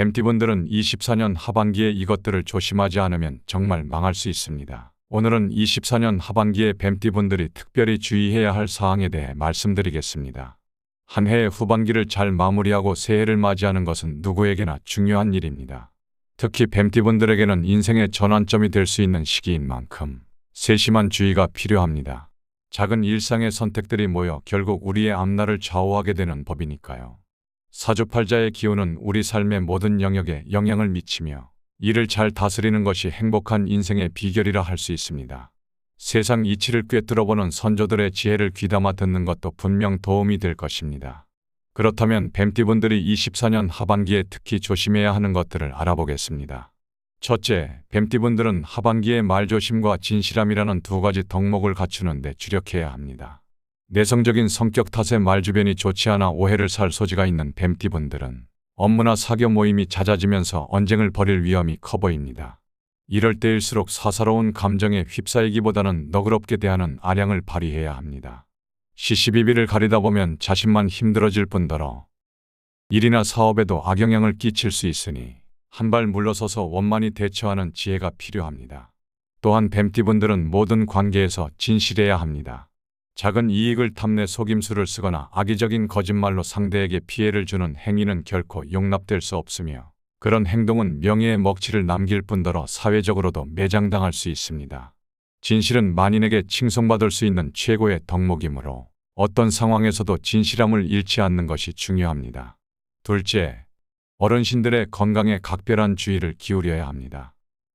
뱀띠분들은 24년 하반기에 이것들을 조심하지 않으면 정말 망할 수 있습니다. 오늘은 24년 하반기에 뱀띠분들이 특별히 주의해야 할 사항에 대해 말씀드리겠습니다. 한 해의 후반기를 잘 마무리하고 새해를 맞이하는 것은 누구에게나 중요한 일입니다. 특히 뱀띠분들에게는 인생의 전환점이 될 수 있는 시기인 만큼 세심한 주의가 필요합니다. 작은 일상의 선택들이 모여 결국 우리의 앞날을 좌우하게 되는 법이니까요. 사주팔자의 기운은 우리 삶의 모든 영역에 영향을 미치며 이를 잘 다스리는 것이 행복한 인생의 비결이라 할 수 있습니다. 세상 이치를 꿰뚫어보는 선조들의 지혜를 귀담아 듣는 것도 분명 도움이 될 것입니다. 그렇다면 뱀띠분들이 24년 하반기에 특히 조심해야 하는 것들을 알아보겠습니다. 첫째, 뱀띠분들은 하반기에 말조심과 진실함이라는 두 가지 덕목을 갖추는데 주력해야 합니다. 내성적인 성격 탓에 말 주변이 좋지 않아 오해를 살 소지가 있는 뱀띠분들은 업무나 사교 모임이 잦아지면서 언쟁을 벌일 위험이 커 보입니다. 이럴 때일수록 사사로운 감정에 휩싸이기보다는 너그럽게 대하는 아량을 발휘해야 합니다. 시시비비를 가리다 보면 자신만 힘들어질 뿐더러 일이나 사업에도 악영향을 끼칠 수 있으니 한 발 물러서서 원만히 대처하는 지혜가 필요합니다. 또한 뱀띠분들은 모든 관계에서 진실해야 합니다. 작은 이익을 탐내 속임수를 쓰거나 악의적인 거짓말로 상대에게 피해를 주는 행위는 결코 용납될 수 없으며 그런 행동은 명예의 먹칠을 남길 뿐더러 사회적으로도 매장당할 수 있습니다. 진실은 만인에게 칭송받을 수 있는 최고의 덕목이므로 어떤 상황에서도 진실함을 잃지 않는 것이 중요합니다. 둘째, 어르신들의 건강에 각별한 주의를 기울여야 합니다.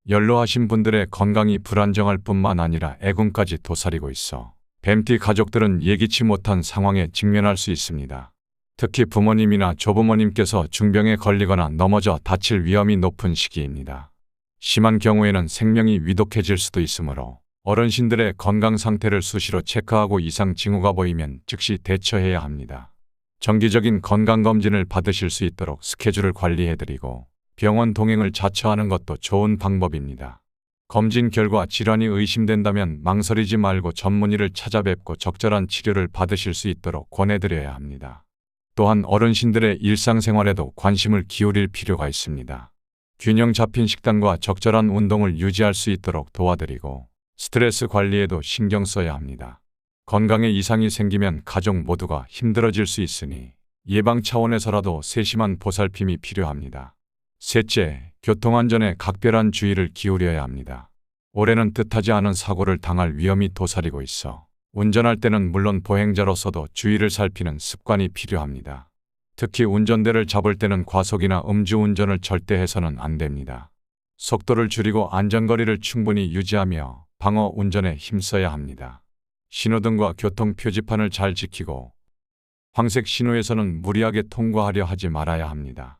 연로하신 분들의 건강이 불안정할 뿐만 아니라 애군까지 도사리고 있어 뱀띠 가족들은 예기치 못한 상황에 직면할 수 있습니다. 특히 부모님이나 조부모님께서 중병에 걸리거나 넘어져 다칠 위험이 높은 시기입니다. 심한 경우에는 생명이 위독해질 수도 있으므로 어르신들의 건강 상태를 수시로 체크하고 이상 징후가 보이면 즉시 대처해야 합니다. 정기적인 건강검진을 받으실 수 있도록 스케줄을 관리해드리고 병원 동행을 자처하는 것도 좋은 방법입니다. 검진 결과 질환이 의심된다면 망설이지 말고 전문의를 찾아뵙고 적절한 치료를 받으실 수 있도록 권해드려야 합니다. 또한 어르신들의 일상생활에도 관심을 기울일 필요가 있습니다. 균형 잡힌 식단과 적절한 운동을 유지할 수 있도록 도와드리고 스트레스 관리에도 신경 써야 합니다. 건강에 이상이 생기면 가족 모두가 힘들어질 수 있으니 예방 차원에서라도 세심한 보살핌이 필요합니다. 셋째, 교통안전에 각별한 주의를 기울여야 합니다. 올해는 뜻하지 않은 사고를 당할 위험이 도사리고 있어 운전할 때는 물론 보행자로서도 주의를 살피는 습관이 필요합니다. 특히 운전대를 잡을 때는 과속이나 음주운전을 절대 해서는 안 됩니다. 속도를 줄이고 안전거리를 충분히 유지하며 방어 운전에 힘써야 합니다. 신호등과 교통 표지판을 잘 지키고 황색 신호에서는 무리하게 통과하려 하지 말아야 합니다.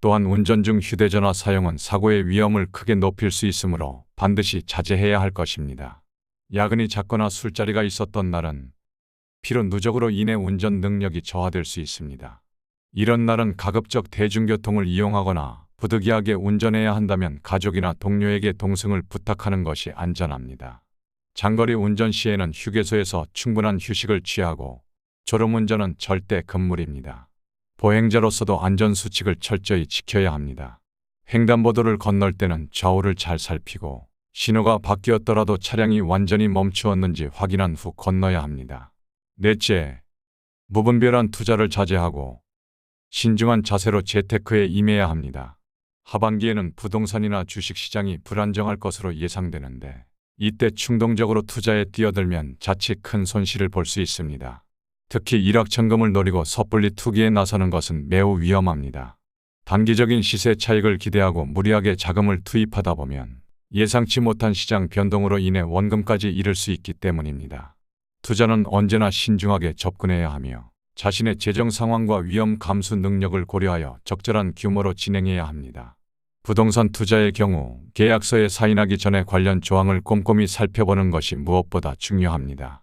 또한 운전 중 휴대전화 사용은 사고의 위험을 크게 높일 수 있으므로 반드시 자제해야 할 것입니다. 야근이 잦거나 술자리가 있었던 날은 피로 누적으로 인해 운전 능력이 저하될 수 있습니다. 이런 날은 가급적 대중교통을 이용하거나 부득이하게 운전해야 한다면 가족이나 동료에게 동승을 부탁하는 것이 안전합니다. 장거리 운전 시에는 휴게소에서 충분한 휴식을 취하고 졸음운전은 절대 금물입니다. 보행자로서도 안전수칙을 철저히 지켜야 합니다. 횡단보도를 건널 때는 좌우를 잘 살피고 신호가 바뀌었더라도 차량이 완전히 멈추었는지 확인한 후 건너야 합니다. 넷째, 무분별한 투자를 자제하고 신중한 자세로 재테크에 임해야 합니다. 하반기에는 부동산이나 주식시장이 불안정할 것으로 예상되는데 이때 충동적으로 투자에 뛰어들면 자칫 큰 손실을 볼 수 있습니다. 특히 일확천금을 노리고 섣불리 투기에 나서는 것은 매우 위험합니다. 단기적인 시세 차익을 기대하고 무리하게 자금을 투입하다 보면 예상치 못한 시장 변동으로 인해 원금까지 잃을 수 있기 때문입니다. 투자는 언제나 신중하게 접근해야 하며 자신의 재정 상황과 위험 감수 능력을 고려하여 적절한 규모로 진행해야 합니다. 부동산 투자의 경우 계약서에 사인하기 전에 관련 조항을 꼼꼼히 살펴보는 것이 무엇보다 중요합니다.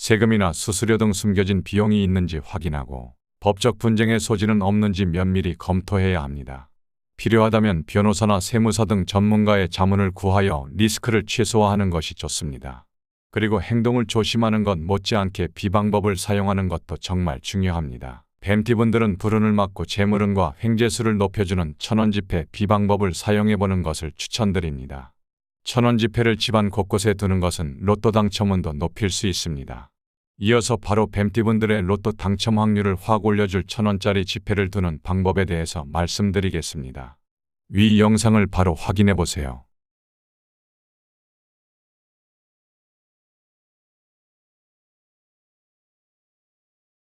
세금이나 수수료 등 숨겨진 비용이 있는지 확인하고 법적 분쟁의 소지는 없는지 면밀히 검토해야 합니다. 필요하다면 변호사나 세무사 등 전문가의 자문을 구하여 리스크를 최소화하는 것이 좋습니다. 그리고 행동을 조심하는 것 못지않게 비방법을 사용하는 것도 정말 중요합니다. 뱀띠분들은 불운을 막고 재물운과 횡재수를 높여주는 천원 지폐 비방법을 사용해 보는 것을 추천드립니다. 천원 지폐를 집안 곳곳에 두는 것은 로또 당첨운도 높일 수 있습니다. 이어서 바로 뱀띠분들의 로또 당첨 확률을 확 올려줄 천원짜리 지폐를 두는 방법에 대해서 말씀드리겠습니다. 위 영상을 바로 확인해 보세요.